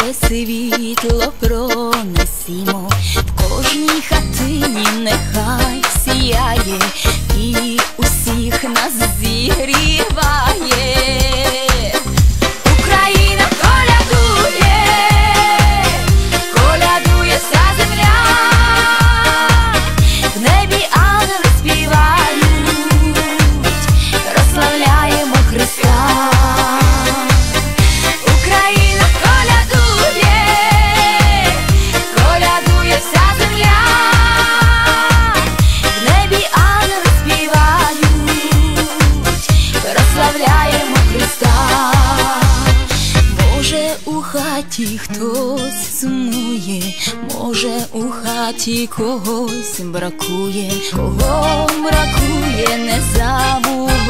Боже світло пронесімо, в кожній хатині нехай сіяє і усіх нас зігріває. Хаті хтось сумує, може у хаті когось бракує, кого бракує, не забувай.